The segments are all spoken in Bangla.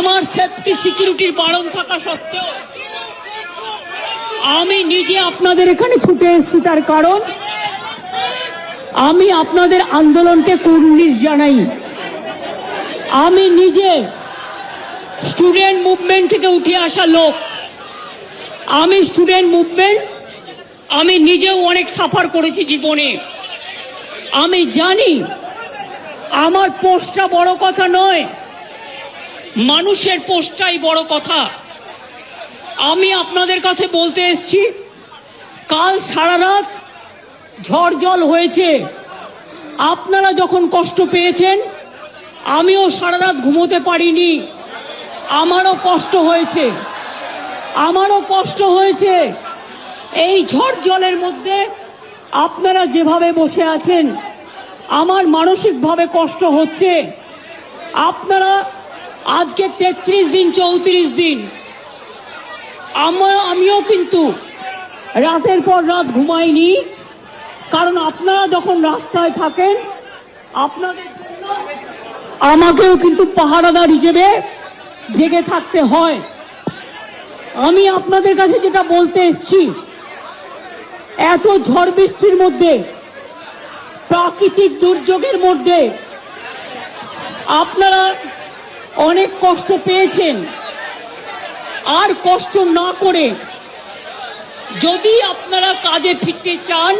আমার সেফটি সিকিউরিটির বারণ থাকা সত্ত্বেও আমি নিজে আপনাদের এখানে ছুটে এসেছি তার কারণ আমি আপনাদের আন্দোলনকে কুর্নিশ জানাই। আমি নিজে স্টুডেন্ট মুভমেন্ট থেকে উঠে আসা লোক। আমি স্টুডেন্ট মুভমেন্ট আমি নিজেও অনেক সাফার করেছি জীবনে। আমি জানি আমার পোস্টটা বড় কথা নয়। মানুষের পোস্টটাই বড় কথা। আমি আপনাদের কাছে বলতে এসছি, কাল সারা রাত ঝড় জল হয়েছে। আপনারা যখন কষ্ট পেয়েছেন, আমিও সারা রাত ঘুমোতে পারিনি। আমারও কষ্ট হয়েছে। আমারও কষ্ট হয়েছে। এই ঝড় জলের মধ্যে আপনারা যেভাবে বসে আছেন, আমার মানসিকভাবে কষ্ট হচ্ছে। আপনারা আজকে তেত্রিশ দিন, চৌত্রিশ দিন। আমার আমিও কিন্তু রাতের পর রাত ঘুমাইনি। কারণ আপনারা যখন রাস্তায় থাকেন, আপনাদের আমাকেও কিন্তু পাহারাদার হিসেবে জেগে থাকতে হয়। আমি আপনাদের কাছে যেটা বলতে এসছি, এত ঝড় বৃষ্টির মধ্যে, প্রাকৃতিক দুর্যোগের মধ্যে আপনারা অনেক কষ্ট পেয়েছেন। আর কষ্ট না করে যদি আপনারা কাজে ফিরতে চান,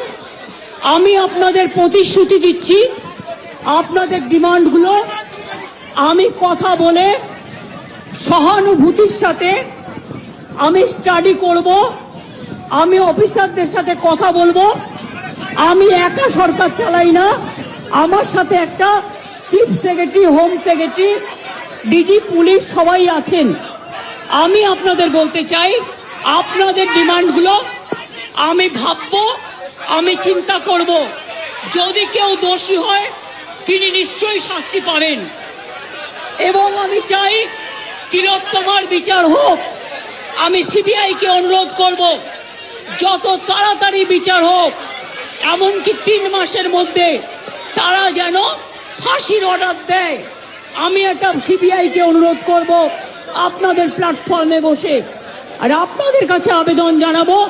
আমি আপনাদের প্রতিশ্রুতি দিচ্ছি, আপনাদের ডিমান্ডগুলো আমি কথা বলে সহানুভূতির সাথে আমি স্টাডি করব, আমি অফিসারদের সাথে কথা বলব, আমি একা সরকার চালাই না, আমার সাথে একটা chief secretary, home secretary DG police সবাই আছেন। আমি আপনাদের বলতে চাই, আপনাদের ডিমান্ডগুলো আমি ভাববো, আমি চিন্তা করব। যদি কেউ দোষী হয়, তিনি নিশ্চয়ই শাস্তি পাবেন। এবং আমি চাই তিলোত্তমার বিচার হোক। আমি সিবিআইকে অনুরোধ করব, যত তাড়াতাড়ি বিচার হোক, এমনকি তিন মাসের মধ্যে তারা যেন ফাঁসির অর্ডার দেয়। আমি একটা সিবিআইকে অনুরোধ করব আপনাদের প্ল্যাটফর্মে বসে। আর আপনাদের কাছে আবেদন জানাব,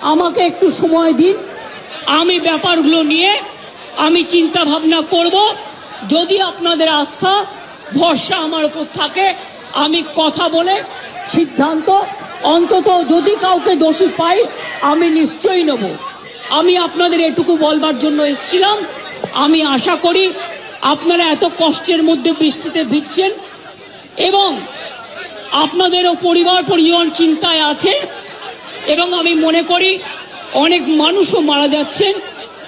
আমাকে একটু সময় দিন। আমি ব্যাপারগুলো নিয়ে আমি চিন্তা ভাবনা করব। যদি আপনাদের আস্থা, ভরসা আমার উপর থাকে, আমি কথা বলে সিদ্ধান্ত, অন্তত যদি কাউকে দোষী পাই, আমি নিশ্চয়ই নেব। আমি আপনাদের এটুকু বলবার জন্য এসেছিলাম। আমি আশা করি আপনারা এত কষ্টের মধ্যে বৃষ্টিতে ভিজছেন এবং আপনাদেরও পরিবার পরিজন চিন্তায় আছে এবং আমি মনে করি অনেক মানুষও মারা যাচ্ছেন।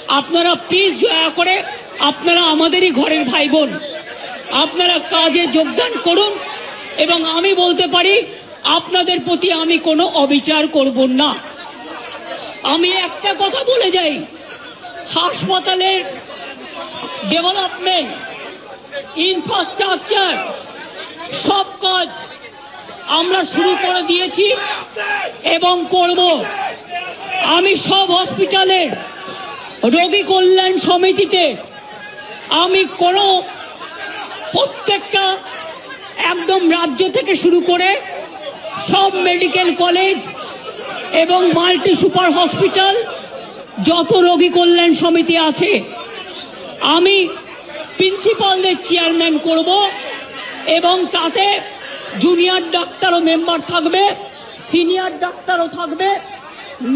আপনারা প্লিজ দয়া করে আপনারা আমাদেরই ঘরের ভাই বোন আপনারা কাজে যোগদান করুন এবং আমি বলতে পারি, আপনাদের প্রতি আমি কোনো অবিচার করব না। আমি একটা কথা বলে যাই, হাসপাতালের ডেভেলপমেন্ট ইনফ্রাস্ট্রাকচার সব কাজ আমরা শুরু করে দিয়েছি এবং করব। আমি সব হসপিটালের রোগী কল্যাণ সমিতিতে আমি কোনো প্রত্যেকটা একদম রাজ্য থেকে শুরু করে সব মেডিকেল কলেজ এবং মাল্টি সুপার হসপিটাল যত রোগী কল্যাণ সমিতি আছে আমি প্রিন্সিপালদের চেয়ারম্যান করব এবং তাতে জুনিয়র ডাক্তারও মেম্বার থাকবে, সিনিয়র ডাক্তারও থাকবে,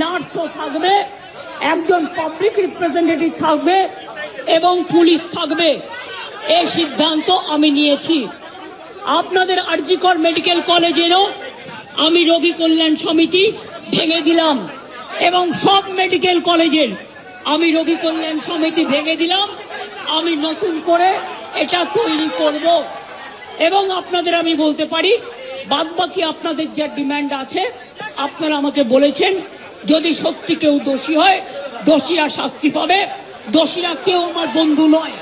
নার্সও থাকবে, একজন পাবলিক রিপ্রেজেন্টেটিভ থাকবে এবং পুলিশ থাকবে। এই সিদ্ধান্ত আমি নিয়েছি। আপনাদের আরজিকর মেডিকেল কলেজেরও আমি রোগী কল্যাণ সমিতি ভেঙে দিলাম এবং সব মেডিকেল কলেজের আমি রোগী কল্যাণ সমিতি ভেঙে দিলাম। আমি নতুন করে এটা তৈরি করব। এবং আপনাদের আমি বলতে পারি, বাদবাকি আপনাদের যা ডিমান্ড আছে, আপনারা আমাকে বলেছেন, যদি সত্যি কেউ দোষী হয়, দোষীরা শাস্তি পাবে। দোষীরা কেউ আমার বন্ধু নয়,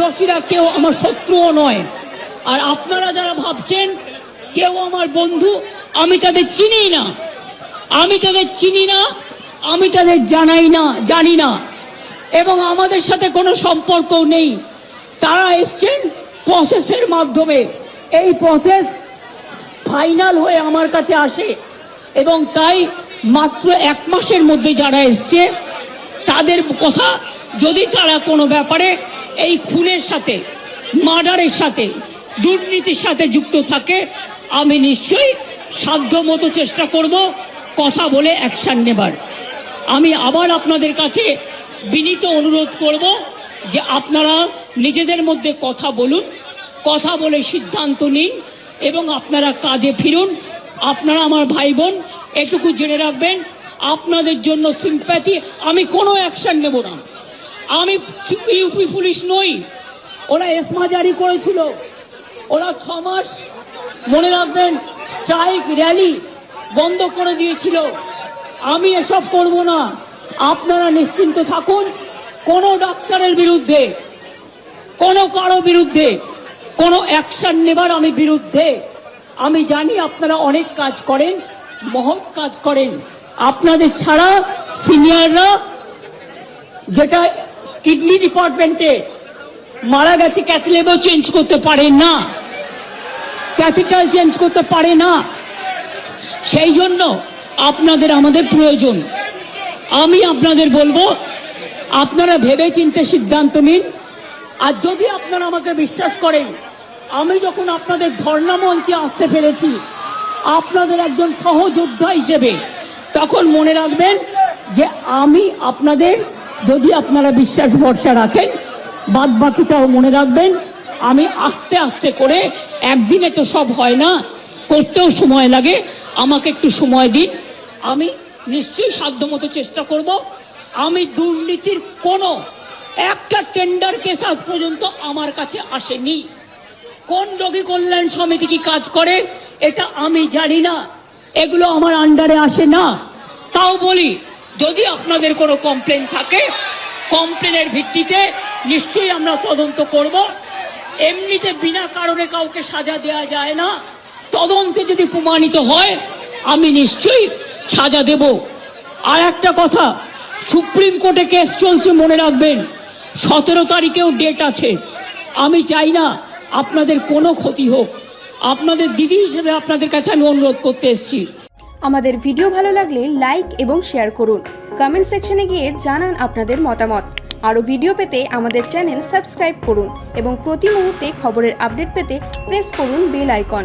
দোষীরা কেউ আমার শত্রুও নয়। আর আপনারা যারা ভাবছেন কেউ আমার বন্ধু, আমি তাদের চিনি না। আমি তাদের চিনি না, আমি তাদের জানাই না, জানি না। এবং আমাদের সাথে কোনো সম্পর্ক নেই। তারা এসছেন প্রসেসের মাধ্যমে। এই প্রসেস ফাইনাল হয়ে আমার কাছে আসে এবং তাই মাত্র এক মাসের মধ্যে যারা এসছে, তাদের কথা যদি তারা কোনো ব্যাপারে এই খুনের সাথে, মার্ডারের সাথে, দুর্নীতির সাথে যুক্ত থাকে, আমি নিশ্চয়ই সাধ্য মতো চেষ্টা করব কথা বলে অ্যাকশান নেবার। আমি আবার আপনাদের কাছে বিনীত অনুরোধ করব যে আপনারা নিজেদের মধ্যে কথা বলুন, কথা বলে সিদ্ধান্ত নিন এবং আপনারা কাজে ফিরুন। আপনারা আমার ভাই বোন এটুকু জেনে রাখবেন, আপনাদের জন্য সিম্প্যাথি আমি কোনো অ্যাকশন নেব না। আমি ইউপি পুলিশ নই, ওরা এসমা জারি করেছিল। ওরা ছ মাস, মনে রাখবেন স্ট্রাইক র্যালি বন্ধ করে দিয়েছিল। আমি এসব করব না। আপনারা নিশ্চিন্ত থাকুন, কোনো ডাক্তারের বিরুদ্ধে, কোনো কারও বিরুদ্ধে, কোনো অ্যাকশন নেবার আমি বিরুদ্ধে, আমি জানি আপনারা অনেক কাজ করেন, মহৎ কাজ করেন। আপনাদের ছাড়া সিনিয়ররা যেটা কিডনি ডিপার্টমেন্টে মারা গেছে ক্যাথলেবও চেঞ্জ করতে পারে না। ক্যাথিটাল চেঞ্জ করতে পারে না। সেই জন্য আপনাদের আমাদের প্রয়োজন। আমি আপনাদের বলব, আপনারা ভেবে চিন্তে সিদ্ধান্ত নিন। আর যদি আপনারা আমাকে বিশ্বাস করেন, আমি যখন আপনাদের ধর্ণা মঞ্চে আসতে পেরেছি আপনাদের একজন সহযোদ্ধা হিসেবে, তখন মনে রাখবেন যে আমি আপনাদের, যদি আপনারা বিশ্বাস ভরসা রাখেন বাদ বাকিটাও মনে রাখবেন, আমি আস্তে আস্তে করে, একদিনে তো সব হয় না, করতেও সময় লাগে, আমাকে একটু সময় দিন। আমি নিশ্চয়ই সাধ্যমতো চেষ্টা করব। আমি দুর্নীতির কোনো একটা টেন্ডার কেস আজ পর্যন্ত আমার কাছে আসেনি। কোন রোগী কল্যাণ সমিতি কি কাজ করে, এটা আমি জানি না। এগুলো আমার আন্ডারে আসে না। তাও বলি, যদি আপনাদের কোনো কমপ্লেন থাকে কমপ্লেনের ভিত্তিতে নিশ্চয়ই আমরা তদন্ত করব। এমনিতে বিনা কারণে কাউকে সাজা দেওয়া যায় না। তদন্তে যদি প্রমাণিত হয়, আমি নিশ্চয়ই সাজা দেব। আর একটা কথা, সুপ্রিম কোর্টে কেস চলছে মনে রাখবেন। সতেরো তারিখেও ডেট আছে। আমি চাই না আপনাদের কোনো ক্ষতি হোক। আপনাদের দিদি হিসেবে আপনাদের কাছে আমি অনুরোধ করতে এসেছি। আমাদের ভিডিও ভালো লাগলে লাইক এবং শেয়ার করুন। কমেন্ট সেকশনে গিয়ে জানান আপনাদের মতামত। আরও ভিডিও পেতে আমাদের চ্যানেল সাবস্ক্রাইব করুন এবং প্রতি মুহূর্তে খবরের আপডেট পেতে প্রেস করুন বেল আইকন